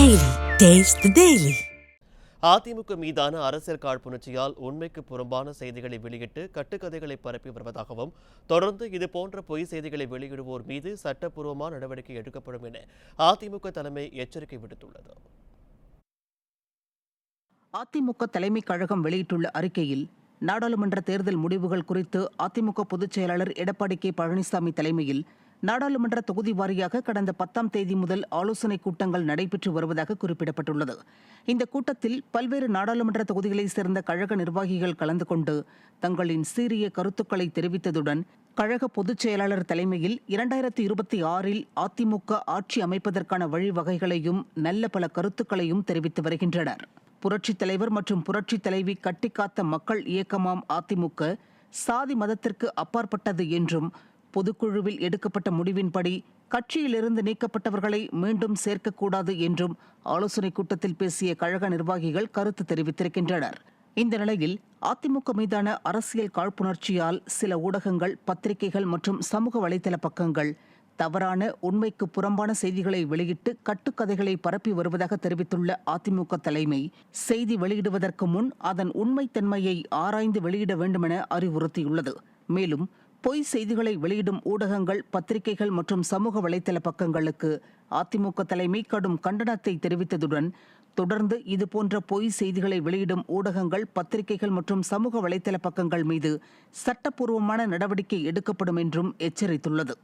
Taste the Daily. AIADMK மீதான அரசியல் காழ்ப்புணர்ச்சியால் உண்மைக்கு புறம்பான செய்திகளை வெளியிட்டு கட்டுக்கதைகளை பரப்பி வருவதாகவும் தொடர்ந்து இது போன்ற பொய் செய்திகளை வெளியிடுவோர் மீது சட்டப்பூர்வமான நடவடிக்கை எடுக்கப்படும் என அதிமுக தலைமை எச்சரிக்கை விடுத்துள்ளது அதிமுக தலைமை கழகம் வெளியிட்டுள்ள அறிக்கையில் நாடாளுமன்ற தேர்தல் முடிவுகள் குறித்து அதிமுக பொதுச் செயலாளர் எடப்பாடி கே பழனிசாமி தலைமையில் நாடாளுமன்ற தொகுதி வாரியாக கடந்த பத்தாம் தேதி முதல் ஆலோசனைக் கூட்டங்கள் நடைபெற்று வருவதாக குறிப்பிடப்பட்டுள்ளது. இந்த கூட்டத்தில் பல்வேறு நாடாளுமன்ற தொகுதிகளைச் சேர்ந்த கழக நிர்வாகிகள் கலந்து கொண்டு தங்களின் சீரிய கருத்துக்களை தெரிவித்ததுடன் கழக பொதுச் செயலாளர் தலைமையில் இரண்டாயிரத்தி இருபத்தி ஆறில் அதிமுக ஆட்சி அமைப்பதற்கான வழிவகைகளையும் நல்ல பல கருத்துக்களையும் தெரிவித்து வருகின்றனர். புரட்சித் தலைவர் மற்றும் புரட்சித் தலைவி கட்டிக்காத்த மக்கள் இயக்கமாம் அதிமுக சாதி மதத்திற்கு அப்பாற்பட்டது என்றும் பொதுக்குழுவில் எடுக்கப்பட்ட முடிவின்படி கட்சியிலிருந்து நீக்கப்பட்டவர்களை மீண்டும் சேர்க்கக்கூடாது என்றும் ஆலோசனைக் கூட்டத்தில் பேசிய கழக நிர்வாகிகள் கருத்து தெரிவித்திருக்கின்றனர். இந்த நிலையில் அதிமுக மீதான அரசியல் காழ்ப்புணர்ச்சியால் சில ஊடகங்கள் பத்திரிகைகள் மற்றும் சமூக வலைதள பக்கங்கள் தவறான உண்மைக்கு புறம்பான செய்திகளை வெளியிட்டு கட்டுக்கதைகளை பரப்பி வருவதாக தெரிவித்துள்ள அதிமுக தலைமை செய்தி வெளியிடுவதற்கு முன் அதன் உண்மைத்தன்மையை ஆராய்ந்து வெளியிட வேண்டுமென அறிவுறுத்தியுள்ளது. மேலும் பொய் செய்திகளை வெளியிடும் ஊடகங்கள் பத்திரிகைகள் மற்றும் சமூக வலைதள பக்கங்களுக்கு அதிமுக தலைமை கடும் கண்டனத்தை தெரிவித்ததுடன் தொடர்ந்து இதுபோன்ற பொய் செய்திகளை வெளியிடும் ஊடகங்கள் பத்திரிகைகள் மற்றும் சமூக வலைதள பக்கங்கள் மீது சட்டப்பூர்வமான நடவடிக்கை எடுக்கப்படும் என்றும் எச்சரித்துள்ளது.